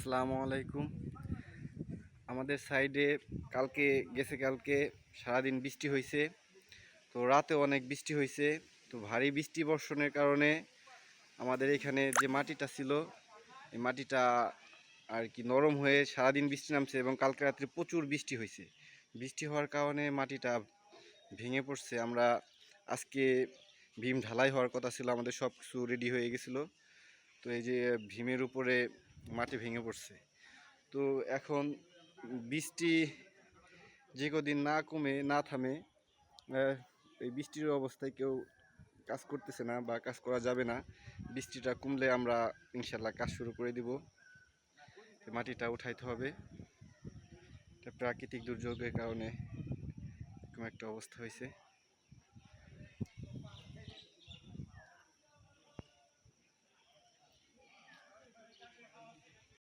আসসালামু আলাইকুম। আমাদের সাইডে কালকে, গেছে কালকে, সারাদিন বৃষ্টি হয়েছে তো রাতে অনেক বৃষ্টি হয়েছে তো ভারী বৃষ্টি বর্ষণের কারণে আমাদের এখানে যে মাটিটা ছিল, এই মাটিটা আর কি নরম হয়ে সারাদিন বৃষ্টি নামছে এবং কালকে রাত্রে প্রচুর বৃষ্টি হয়েছে বৃষ্টি হওয়ার কারণে মাটিটা ভেঙে পড়ছে। আমরা আজকে ভীম ঢালাই হওয়ার কথা ছিল, আমাদের সব কিছু রেডি হয়ে গেছিল। তো এই যে ভীমের উপরে মাটি ভেঙে পড়ছে। তো এখন বৃষ্টি যে কদিন না কমে, না থামে এই বৃষ্টির অবস্থায় কেউ কাজ করতেছে না বা কাজ করা যাবে না। বৃষ্টিটা কমলে আমরা ইনশাল্লাহ কাজ শুরু করে দিব। মাটিটা উঠাইতে হবে। প্রাকৃতিক দুর্যোগের কারণে এরকম একটা অবস্থা হয়েছে।